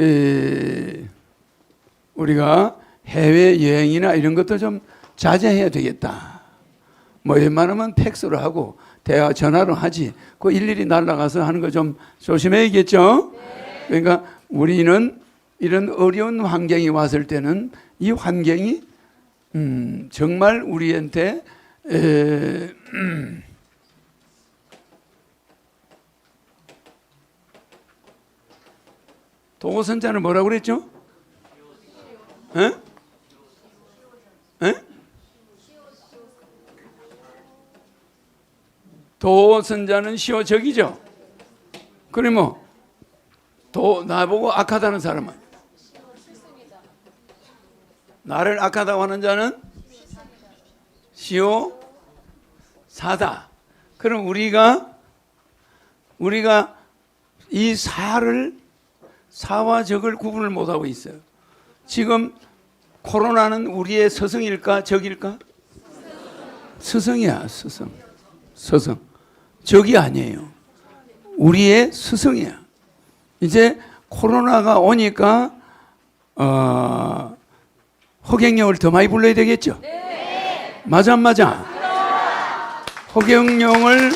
에, 우리가 해외 여행이나 이런 것도 좀 자제해야 되겠다. 뭐 웬만하면 팩스로 하고 대화 전화로 하지. 그 일일이 날라가서 하는 거 좀 조심해야겠죠. 그러니까 우리는 이런 어려운 환경이 왔을 때는 이 환경이 음, 정말 우리한테 에, 도선자는 뭐라고 그랬죠? 에? 에? 도선자는 시오적이죠. 그러면 뭐, 도 나보고 악하다는 사람은 나를 악하다고 하는 자는 시오 사다. 그럼 우리가 우리가 이 사를 사와 적을 구분을 못 하고 있어요. 지금 코로나는 우리의 스승일까 적일까? 스승이야, 스승. 스승. 적이 아니에요. 우리의 스승이야. 이제 코로나가 오니까 어, 허경영을 더 많이 불러야 되겠죠? 맞아 안 맞아? 허경영을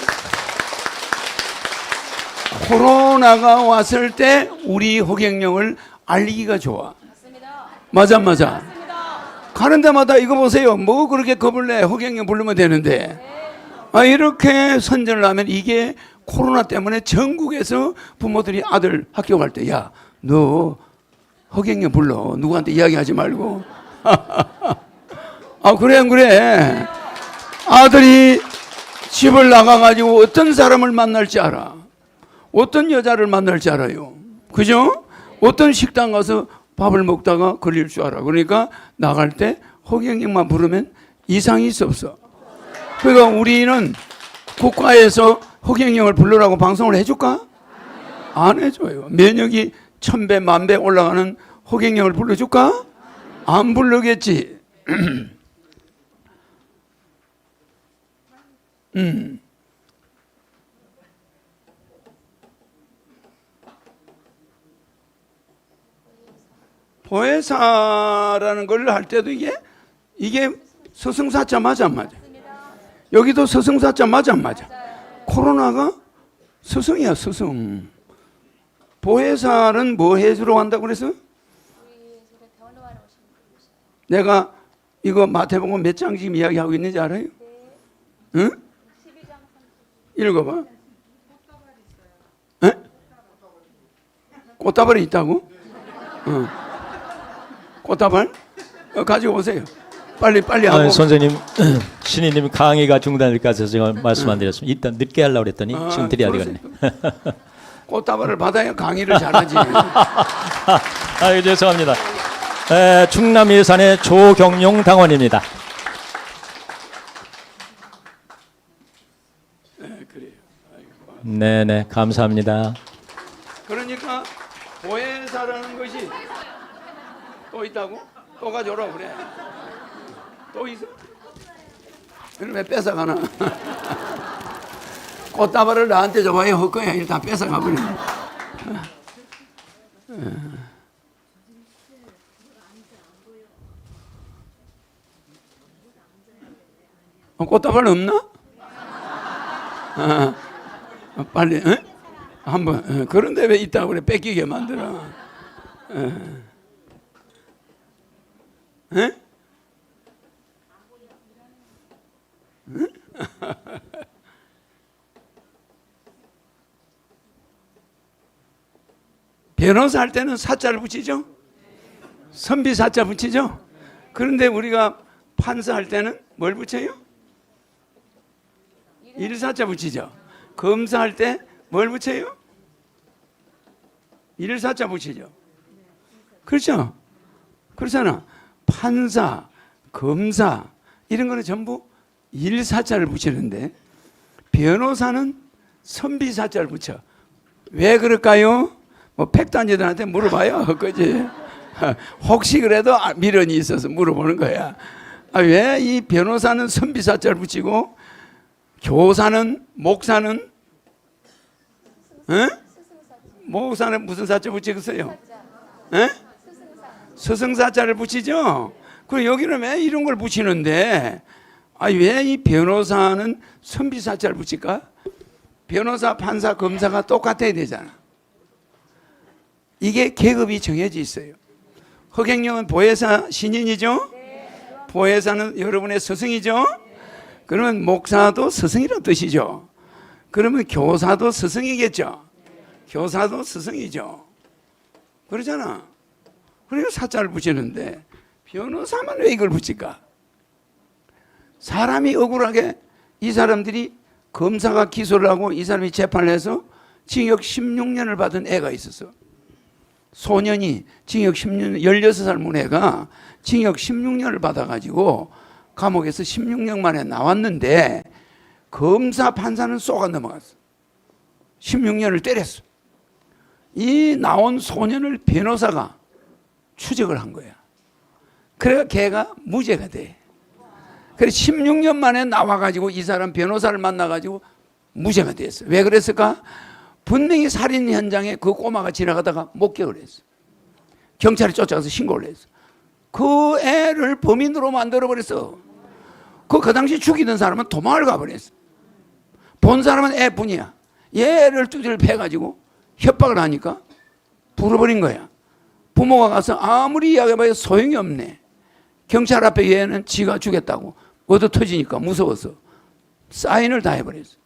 코로나가 왔을 때 우리 허경영을 알리기가 좋아. 맞아 안 맞아? 가는 데마다 이거 보세요. 뭐 그렇게 겁을 내? 허경영 부르면 되는데. 아, 이렇게 선전을 하면 이게 코로나 때문에 전국에서 부모들이 아들 학교 갈 때, 야, 너 허경영 불러. 누구한테 이야기하지 말고. 아, 그래, 안 그래? 아들이 집을 나가가지고 어떤 사람을 만날지 알아. 어떤 여자를 만날지 알아요. 그죠? 어떤 식당 가서 밥을 먹다가 걸릴 줄 알아. 그러니까 나갈 때 허경영만 부르면 이상이 있어 없어. 그러니까 우리는 국가에서 허경영을 부르라고 방송을 해줄까? 안 해줘요. 면역이 천배 만배 올라가는 허경영을 불러줄까? 안 부르겠지. 음. 보혜사라는 걸 할 때도 이게 이게 서승사자 맞아 안 맞아? 여기도 서승사자 맞아 안 맞아? 코로나가 스승이야 스승. 보혜사는 뭐 해주러 간다고 그래서? 내가 이거 마태복음 몇 장 지금 이야기하고 있는지 알아요? 응? 읽어봐. 에? 꽃다발이 있다고? 어. 꽃다발? 어, 가지고 오세요. 빨리 빨리 하고. 아, 선생님 신이님 강의가 중단될까 해서 제가 말씀 안 드렸습니다. 일단 늦게 하려고 그랬더니 아, 지금 드려야. 되겠네. 꽃다발을 받아야 강의를 잘하지. 아, 죄송합니다. 에, 충남 예산의 조경용 당원입니다. 그래요. 네, 네, 감사합니다. 그러니까 보혜사라는 것이 또 있다고? 또 가져오라 그래. 또 있어? 그럼 왜 뺏어가나? 꽃다발을 나한테 줘봐야 헛거야. 일단 뺏어가 버려. 어, 꽃다발 없나? 아, 어, 빨리, 어? 한번 어, 그런데 왜 있다고 그래 뺏기게 만들어? 어. 변호사 할 때는 사자를 붙이죠? 선비 사자 붙이죠? 그런데 우리가 판사 할 때는 뭘 붙여요? 일사자 붙이죠? 검사할 때 뭘 붙여요? 일사자 붙이죠? 그렇죠? 그렇잖아. 판사, 검사 이런 거는 전부 일사자를 붙이는데 변호사는 선비사자를 붙여. 왜 그럴까요? 뭐 팩단지들한테 물어봐요. 그지? 혹시 그래도 아, 미련이 있어서 물어보는 거야. 아, 왜 이 변호사는 선비사자를 붙이고 교사는 목사는 응? 목사는 무슨 사자 붙이겠어요? 에? 스승사자를 붙이죠. 그리고 여기는 왜 이런 걸 붙이는데 아니 왜이 변호사는 선비사자를 붙일까? 변호사, 판사, 검사가 똑같아야 되잖아. 이게 계급이 정해져 있어요. 허경영은 보혜사 신인이죠? 보혜사는 여러분의 스승이죠? 그러면 목사도 스승이란 뜻이죠. 그러면 교사도 스승이겠죠? 교사도 스승이죠. 그러잖아. 그러니까 사자를 붙이는데 변호사만 왜 이걸 붙일까? 사람이 억울하게 이 사람들이 검사가 기소를 하고 이 사람이 재판을 해서 징역 16년을 받은 애가 있었어. 소년이 징역 16년, 16살 문애가 징역 16년을 받아가지고 감옥에서 16년 만에 나왔는데 검사 판사는 쏘가 넘어갔어. 16년을 때렸어. 이 나온 소년을 변호사가 추적을 한 거야. 그래가 걔가 무죄가 돼. 그래 16년 만에 나와가지고 이 사람 변호사를 만나가지고 무죄가 됐어. 왜 그랬을까? 분명히 살인 현장에 그 꼬마가 지나가다가 목격을 했어. 경찰이 쫓아가서 신고를 했어. 그 애를 범인으로 만들어 버렸어. 그, 그 당시 죽이던 사람은 도망을 가버렸어. 본 사람은 애뿐이야. 얘를 두드려 패가지고 협박을 하니까 불어버린 거야. 부모가 가서 아무리 이야기해봐야 소용이 없네. 경찰 앞에 얘는 지가 죽였다고 얻어 터지니까 무서워서 사인을 다 해버렸어.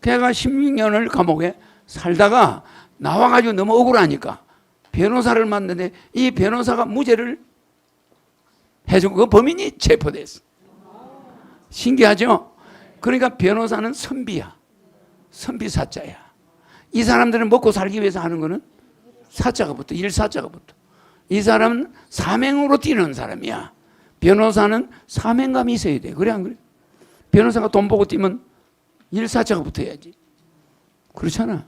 걔가 16년을 감옥에 살다가 나와가지고 너무 억울하니까 변호사를 만났는데 이 변호사가 무죄를 해준 그 범인이 체포됐어. 신기하죠? 그러니까 변호사는 선비야. 선비 사자야. 이 사람들은 먹고 살기 위해서 하는 거는 사자가 붙어. 일사자가 붙어. 이 사람은 사명으로 뛰는 사람이야. 변호사는 사명감이 있어야 돼. 그래 안 그래? 변호사가 돈 보고 뛰면 일사자가 붙어야지. 그렇잖아.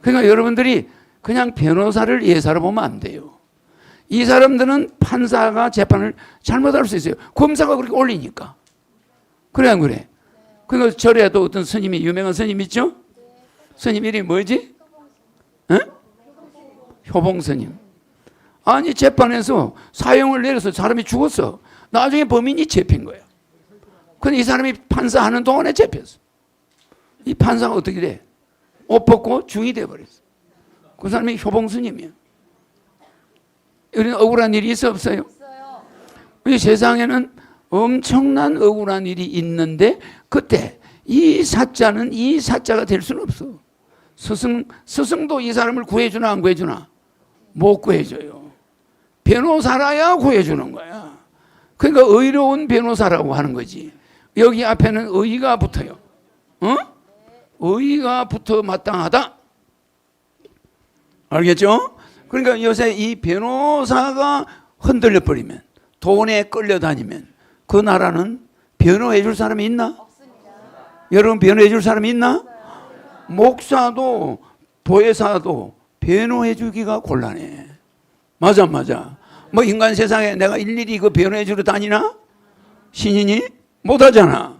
그러니까 여러분들이 그냥 변호사를 예사로 보면 안 돼요. 이 사람들은 판사가 재판을 잘못할 수 있어요. 검사가 그렇게 올리니까. 그래 안 그래? 그러니까 절에도 어떤 스님이 유명한 스님 있죠? 스님 이름이 뭐지? 에? 효봉 스님. 아니 재판에서 사형을 내려서 사람이 죽었어. 나중에 범인이 잡힌 거야. 근데 이 사람이 판사하는 동안에 잡혔어. 이 판사가 어떻게 돼? 옷 벗고 중이 돼 버렸어. 그 사람이 효봉 스님이야. 이런 억울한 일이 있어 없어요? 이 세상에는 엄청난 억울한 일이 있는데 그때 이 사자는 이 사자가 될 수는 없어. 스승 스승도 이 사람을 구해주나 안 구해주나 못 구해줘요. 변호사라야 구해주는 거야. 그러니까 의로운 변호사라고 하는 거지. 여기 앞에는 의가 붙어요. 어? 의가 붙어 마땅하다. 알겠죠? 그러니까 요새 이 변호사가 흔들려 버리면 돈에 끌려다니면 그 나라는 변호해 줄 사람이 있나? 여러분 변호해 줄 사람이 있나? 목사도 보혜사도 변호해 주기가 곤란해. 맞아 맞아. 뭐 인간 세상에 내가 일일이 그 변호해 주러 다니나? 신인이 못 하잖아.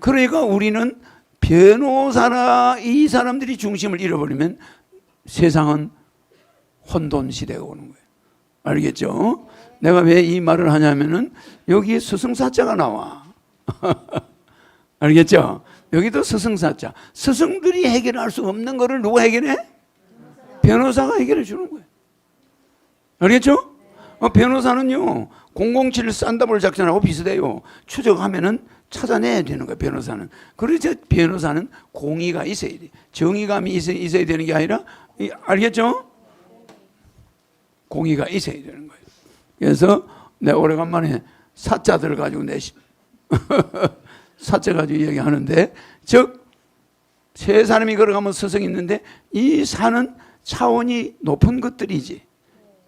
그러니까 우리는 변호사라 이 사람들이 중심을 잃어버리면 세상은 혼돈 시대가 오는 거예요. 알겠죠? 내가 왜 이 말을 하냐면은 여기 스승사자가 나와. 알겠죠? 여기도 스승사자. 스승들이 해결할 수 없는 거를 누가 해결해? 변호사가 해결해 주는 거예요. 알겠죠? 어, 변호사는요, 007 싼다볼 작전하고 비슷해요. 추적하면은 찾아내야 되는 거예요, 변호사는. 그래서 변호사는 공의가 있어야 돼. 정의감이 있어야, 있어야 되는 게 아니라, 이, 알겠죠? 공의가 있어야 되는 거예요. 그래서 내가 오래간만에 사자들 가지고 내 시- 사자 가지고 얘기하는데 즉 세 사람이 걸어가면 스승이 있는데 이 산은 차원이 높은 것들이지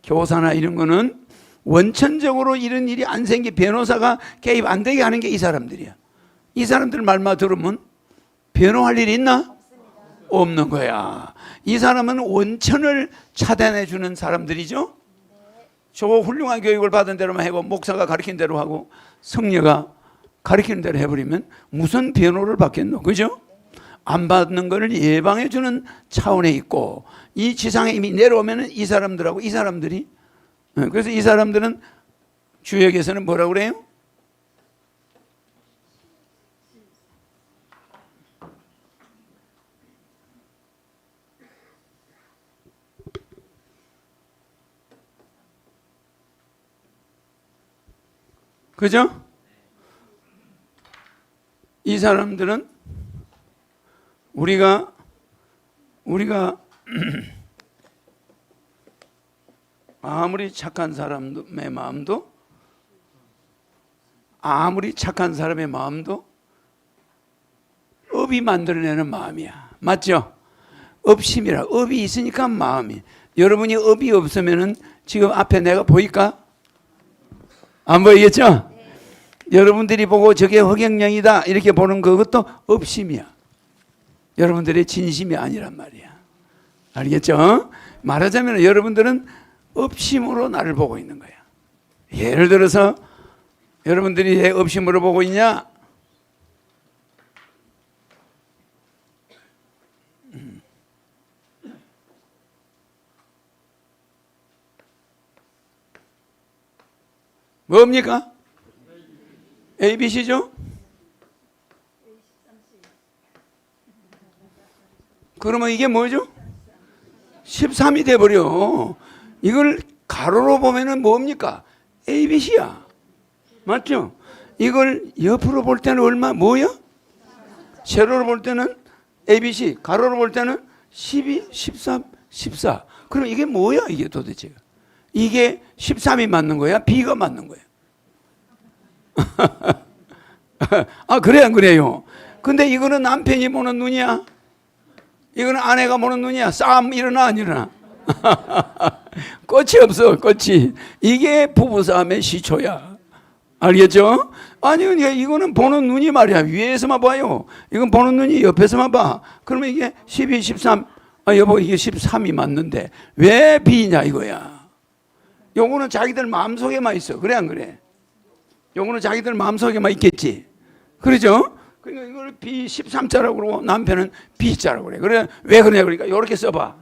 교사나 이런 거는 원천적으로 이런 일이 안 생기 변호사가 개입 안 되게 하는 게 이 사람들이야. 이 사람들 말만 들으면 변호할 일이 있나? 없는 거야. 이 사람은 원천을 차단해 주는 사람들이죠. 저 훌륭한 교육을 받은 대로만 하고 목사가 가르친 대로 하고 성녀가 가르치는 대로 해버리면 무슨 변호를 받겠노? 그죠? 안 받는 것을 예방해 주는 차원에 있고 이 지상에 이미 내려오면은 이 사람들하고 이 사람들이 어, 그래서 이 사람들은 주역에서는 뭐라고 그래요? 그죠? 이 사람들은 우리가 우리가 아무리 착한 사람의 마음도 아무리 착한 사람의 마음도 업이 만들어내는 마음이야. 맞죠? 업심이라 업이 있으니까 마음이. 여러분이 업이 없으면은 지금 앞에 내가 보일까? 안 보이겠죠? 여러분들이 보고 저게 허경영이다 이렇게 보는 그것도 업심이야. 여러분들의 진심이 아니란 말이야. 알겠죠? 말하자면 여러분들은 업심으로 나를 보고 있는 거야. 예를 들어서 여러분들이 왜 업심으로 보고 있냐? 음. 뭡니까? ABC죠? 그러면 이게 뭐죠? 13이 돼버려. 이걸 가로로 보면은 뭡니까? ABC야. 맞죠? 이걸 옆으로 볼 때는 얼마, 뭐야? 세로로 볼 때는 ABC, 가로로 볼 때는 12, 13, 14. 그럼 이게 뭐야, 이게 도대체? 이게 13이 맞는 거야? B가 맞는 거야? 아, 그래, 안 그래요? 근데 이거는 남편이 보는 눈이야? 이거는 아내가 보는 눈이야? 싸움 일어나, 안 일어나? 꽃이 없어, 꽃이. 이게 부부싸움의 시초야. 알겠죠? 아니, 이거는 보는 눈이 말이야. 위에서만 봐요. 이건 보는 눈이 옆에서만 봐. 그러면 이게 12, 13, 아, 여보, 이게 13이 맞는데 왜 B냐 이거야. 요거는 자기들 마음속에만 있어. 그래, 안 그래? 요거는 자기들 마음속에만 있겠지. 그러죠? 그러니까 이걸 B 13자라고 그러고 남편은 B자라고 그래. 그래 왜 그러냐 그러니까 요렇게 써봐.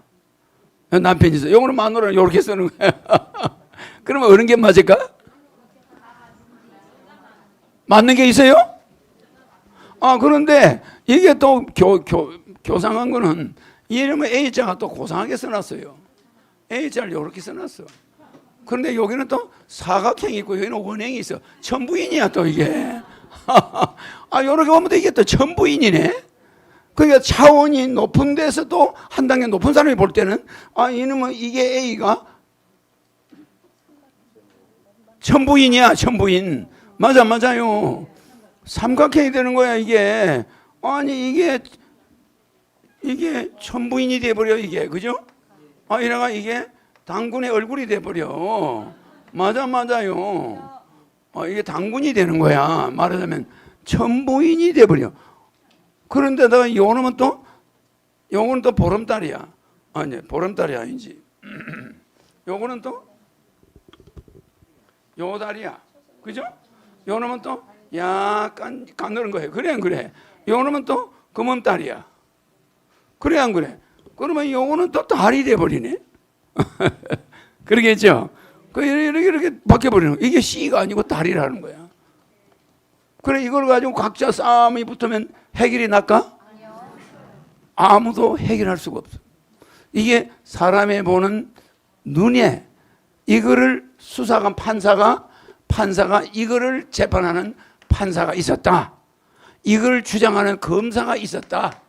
남편이 써. 요거는 마누라는 요렇게 쓰는 거야. 그러면 어느 게 맞을까? 맞는 게 있어요? 아 그런데 이게 또 교, 교, 교상한 거는 이름은 A자가 또 고상하게 써놨어요. A자를 요렇게 써놨어. 그런데 여기는 또 사각형이 있고 여기는 원형이 있어. 천부인이야 또 이게. 아 요렇게 보면 또 천부인이네. 그러니까 차원이 높은 데서도 한 단계 높은 사람이 볼 때는 아 이놈은 이게 A가 천부인이야 천부인. 맞아 맞아요. 삼각형이 되는 거야 이게. 아니 이게 이게 천부인이 돼버려 이게 그죠? 아 이래가 이게 당군의 얼굴이 돼버려. 맞아 맞아요. 어, 이게 당군이 되는 거야. 말하자면 천부인이 돼버려. 그런데다가 요놈은 또 요거는 또 보름달이야. 아니 보름달이 아니지. 요거는 또 요달이야. 그죠? 요놈은 또 약간 가늘은 거예요. 그래 안 그래? 요놈은 또 금음달이야. 그래 안 그래? 그러면 요거는 또 달이 돼 버리네. 그러겠죠? 그 이렇게 이렇게 바뀌어 버리는 거. 이게 C가 아니고 달이라는 거야. 그래 이걸 가지고 각자 싸움이 붙으면 해결이 날까? 아무도 해결할 수가 없어. 이게 사람의 보는 눈에 이거를 수사관 판사가 판사가 이거를 재판하는 판사가 있었다. 이걸 주장하는 검사가 있었다.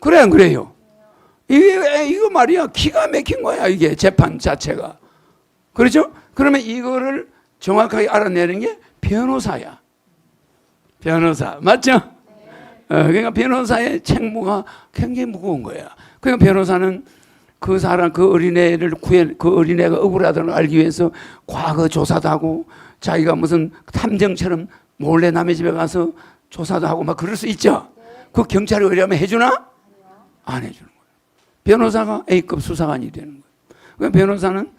그래 안 그래요? 이게 이거 말이야 기가 막힌 거야 이게 재판 자체가 그렇죠? 그러면 이거를 정확하게 알아내는 게 변호사야. 변호사 맞죠? 어, 그러니까 변호사의 책무가 굉장히 무거운 거야. 그러니까 변호사는 그 사람 그 어린애를 구해 그 어린애가 억울하다는 걸 알기 위해서 과거 조사도 하고 자기가 무슨 탐정처럼 몰래 남의 집에 가서 조사도 하고 막 그럴 수 있죠. 그 경찰이 의뢰하면 해주나? 안 해주는 거예요. 변호사가 A급 수사관이 되는 거예요. 그 변호사는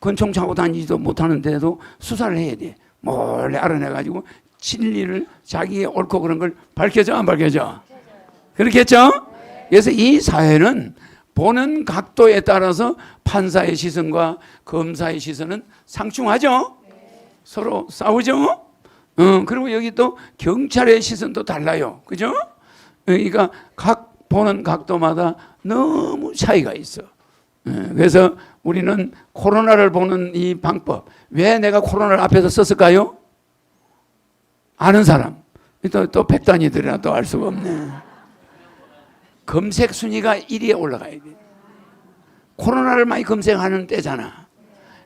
권총 차고 다니지도 못하는데도 수사를 해야 돼. 몰래 알아내가지고 진리를 자기의 옳고 그런 걸 밝혀져 안 밝혀져? 그렇겠죠? 그래서 이 사회는 보는 각도에 따라서 판사의 시선과 검사의 시선은 상충하죠. 서로 싸우죠. 어, 그리고 여기 또 경찰의 시선도 달라요. 그죠? 그러니까 각 보는 각도마다 너무 차이가 있어. 예, 그래서 우리는 코로나를 보는 이 방법 왜 내가 코로나를 앞에서 썼을까요? 아는 사람 또, 또 백단이들이라 또 알 수가 없네. 검색 순위가 1위에 올라가야 돼. 코로나를 많이 검색하는 때잖아.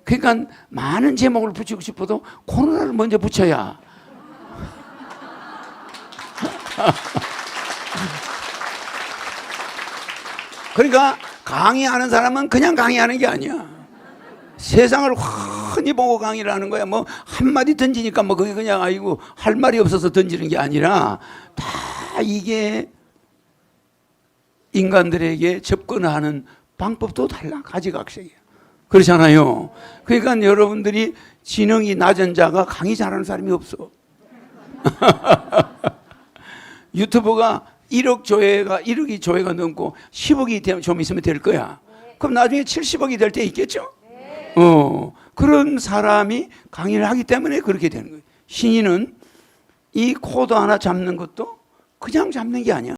그러니까 많은 제목을 붙이고 싶어도 코로나를 먼저 붙여야. 그러니까 강의하는 사람은 그냥 강의하는 게 아니야. 세상을 환히 보고 강의를 하는 거야. 뭐 한마디 던지니까 뭐 그게 그냥 아이고 할 말이 없어서 던지는 게 아니라 다 이게 인간들에게 접근하는 방법도 달라. 가지각색이야. 그렇잖아요. 그러니까 여러분들이 지능이 낮은 자가 강의 잘하는 사람이 없어. 유튜브가 1억 조회가 1억이 조회가 넘고 10억이 되면 좀 있으면 될 거야. 그럼 나중에 70억이 될 때 있겠죠? 어. 그런 사람이 강의를 하기 때문에 그렇게 되는 거예요. 신인은 이 코드 하나 잡는 것도 그냥 잡는 게 아니야.